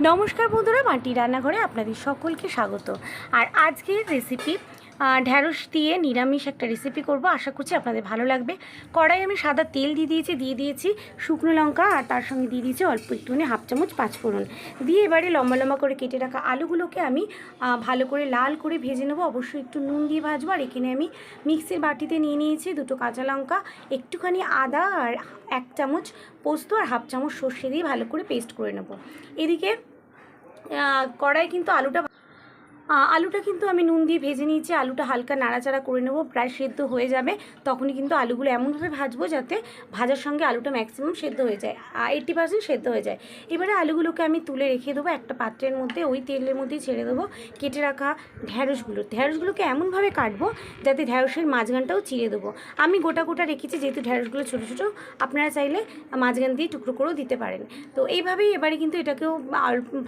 নমস্কার বন্ধুরা মাটি রান্নাঘরে আপনাদের সকলকে স্বাগত। আর আজকের রেসিপি ঢ্যাঁড়স দিয়ে নিরামিষ একটা রেসিপি করব। আশা করছি আপনাদের ভালো লাগবে। কড়াই আমি সাদা তেল দিয়ে দিয়েছি দিয়ে দিয়েছি শুকনো লঙ্কা আর তার সঙ্গে দিয়ে দিয়েছি অল্প একটুখানি হাফ চামচ পাঁচফোড়ন। দিয়ে এবারে লম্বা লম্বা করে কেটে রাখা আলুগুলোকে আমি ভালো করে লাল করে ভেজে নেব। অবশ্যই একটু নুন দিয়ে ভাজবো। আর এখানে আমি মিক্সির বাটিতে নিয়ে নিয়েছি দুটো কাঁচা লঙ্কা, একটুখানি আদা আর এক চামচ পোস্ত আর হাফ চামচ সর্ষে দিয়ে ভালো করে পেস্ট করে নেব। এদিকে কড়াই কিন্তু আলুটা আলুটা কিন্তু আমি নুন দিয়ে ভেজে নিয়েছি। আলুটা হালকা নাড়াচাড়া করে নেব, প্রায় সেদ্ধ হয়ে যাবে। তখনই কিন্তু আলুগুলো এমনভাবে ভাজবো যাতে ভাজার সঙ্গে আলুটা ম্যাক্সিমাম সেদ্ধ হয়ে যায় এইট্টি পার্সেন্ট সেদ্ধ হয়ে যায়। এবারে আলুগুলোকে আমি তুলে রেখে দেবো একটা পাত্রের মধ্যে, ওই তেলের মধ্যেই ছেড়ে দেবো। কেটে রাখা ঢ্যাঁড়সগুলো ঢ্যাঁড়সগুলোকে এমনভাবে কাটবো যাতে ঢ্যাঁড়সের মাঝখানটাও চিড়ে দেবো। আমি গোটা গোটা রেখেছি, যেহেতু ঢ্যাঁড়সগুলো ছোটো ছোটো, আপনারা চাইলে মাঝখান দিয়ে টুকরো করেও দিতে পারেন। তো এইভাবেই এবারে কিন্তু এটাকেও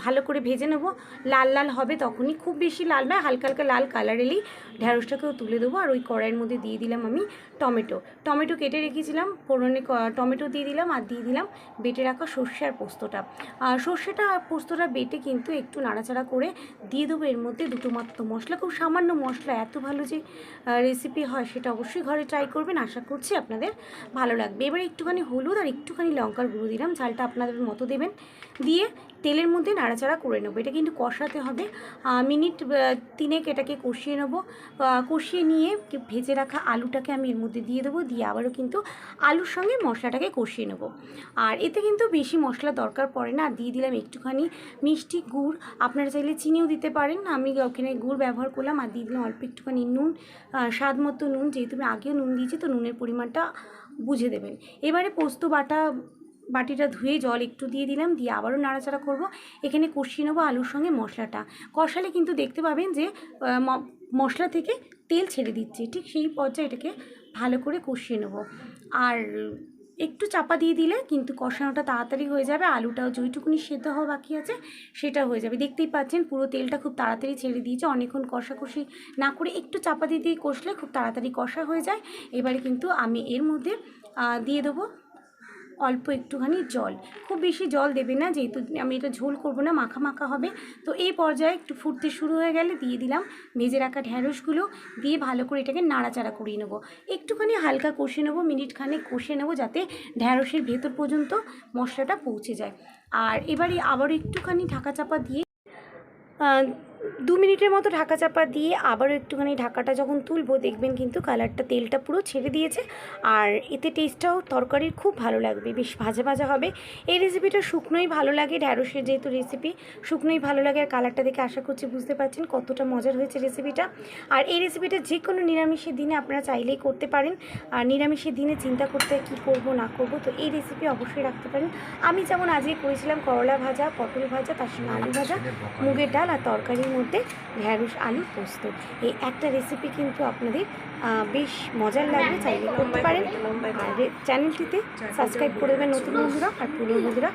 ভালো করে ভেজে নেব। লাল লাল হবে তখনই খুব বেশি লাল নয় হালকা হালকা লাল কালার এলেই ঢ্যাঁড়সটাকেও তুলে দেবো। আর ওই কড়াইয়ের মধ্যে দিয়ে দিলাম আমি টমেটো। টমেটো কেটে রেখেছিলাম ফোড়নে টমেটো দিয়ে দিলাম আর দিয়ে দিলাম বেটে রাখা সর্ষে আর পোস্তটা। আর সর্ষেটা আর পোস্তটা বেটে কিন্তু একটু নাড়াচাড়া করে দিয়ে দেবো। এর মধ্যে দুটো মাত্র মশলা খুব সামান্য মশলা এত ভালো যে রেসিপি হয় সেটা অবশ্যই ঘরে ট্রাই করবেন। আশা করছি আপনাদের ভালো লাগবে। এবার একটুখানি হলুদ আর একটুখানি লঙ্কার গুঁড়ো দিলাম। ঝালটা আপনাদের মতো দেবেন। দিয়ে তেলের মধ্যে নাড়াচাড়া করে নেব। এটা কিন্তু কষাতে হবে আহ, মিনিট তিনেক এটাকে কষিয়ে নেব। কষিয়ে নিয়ে ভেজে রাখা আলুটাকে আমি এর মধ্যে দিয়ে দেবো। দিয়ে আবারও কিন্তু আলুর সঙ্গে মশলাটাকে কষিয়ে নেব। আর এতে কিন্তু বেশি মশলা দরকার পড়ে না। দিয়ে দিলাম একটুখানি মিষ্টি গুড়। আপনারা চাইলে চিনিও দিতে পারেন। আমি ওখানে গুড় ব্যবহার করলাম আর দিয়ে দিলাম অল্প একটুখানি নুন। স্বাদ মতো নুন। যেহেতু আমি আগেও নুন দিয়েছি, তো নুনের পরিমাণটা বুঝে দেবেন। এবারে পোস্ত বাটা বাটিটা ধুয়ে জল একটু দিয়ে দিলাম, দিয়ে আবারও নাড়াচাড়া করব। এখানে কষিয়ে নেব আলুর সঙ্গে মশলাটা। কষালে কিন্তু দেখতে পাবেন যে মশলা থেকে তেল ছেড়ে দিচ্ছে। ঠিক সেই পর্যায়ে এটাকে ভালো করে কষিয়ে নেব। আর একটু চাপা দিয়ে দিলে কিন্তু কষানোটা তাড়াতাড়ি হয়ে যাবে। আলুটাও যেইটুকুনি সেদ্ধ হওয়া বাকি আছে, সেটা হয়ে যাবে। দেখতেই পাচ্ছেন পুরো তেলটা খুব তাড়াতাড়ি ছেড়ে দিয়েছে। অনেকক্ষণ কষাকষি না করে একটু চাপা দিয়ে দিয়ে কষলে খুব তাড়াতাড়ি কষা হয়ে যায়। এবারে কিন্তু আমি এর মধ্যে দিয়ে দেবো অল্প একটুখানি জল। খুব বেশি জল দেবে না, যেহেতু আমি এটা ঝোল করব না, মাখা মাখা হবে। তো এই পর্যায়ে একটু ফুটতে শুরু হয়ে গেলে দিয়ে দিলাম ভেজে রাখা ঢ্যাঁড়সগুলো দিয়ে ভালো করে এটাকে নাড়াচাড়া করিয়ে নেব। একটুখানি হালকা কষে নেব মিনিট খানেক কষে নেব, যাতে ঢ্যাঁড়সের ভেতর পর্যন্ত মশলাটা পৌঁছে যায়। আর এবারে আবার একটুখানি ঢাকা চাপা দিয়ে দু মিনিটের মতো ঢাকা চাপা দিয়ে আবারও একটুখানি ঢাকাটা যখন তুলবো, দেখবেন কিন্তু কালারটা তেলটা পুরো ছেড়ে দিয়েছে। আর এতে টেস্টটাও তরকারির খুব ভালো লাগবে, বেশ ভাজা ভাজা হবে। এই রেসিপিটা শুকনোই ভালো লাগে, ঢ্যাঁড়সের যেহেতু রেসিপি শুকনোই ভালো লাগে। আর কালারটা দেখে আশা করছি বুঝতে পারছেন কতটা মজার হয়েছে রেসিপিটা আর এই রেসিপিটা যে কোনো নিরামিষের দিনে আপনারা চাইলেই করতে পারেন। আর নিরামিষের দিনে চিন্তা করতে কি করব, না করব, তো এই রেসিপি অবশ্যই রাখতে পারেন। আমি যেমন আজকে করেছিলাম করলা ভাজা, পটল ভাজা, তার সঙ্গে আলু ভাজা, মুগের ডাল আর তরকারির মধ্যে ঢ্যাঁড়স, আলু, পোস্ত। এই একটা রেসিপি কিন্তু আপনাদের বেশ মজার লাগবে, চাইলে করতে পারেন। আর চ্যানেলটিতে সাবস্ক্রাইব করে দেবেন নতুন বন্ধুরা, আর পুরনো বন্ধুরা,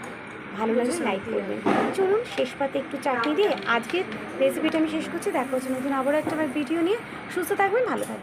ভালো লাগলে লাইক করবেন। চলুন, শেষ পাতে একটু চাটনি দিয়ে আজকের রেসিপিটা আমি শেষ করছি। দেখা হচ্ছে নতুন আবার একটা ভিডিও নিয়ে। সুস্থ থাকবেন, ভালো থাকবেন।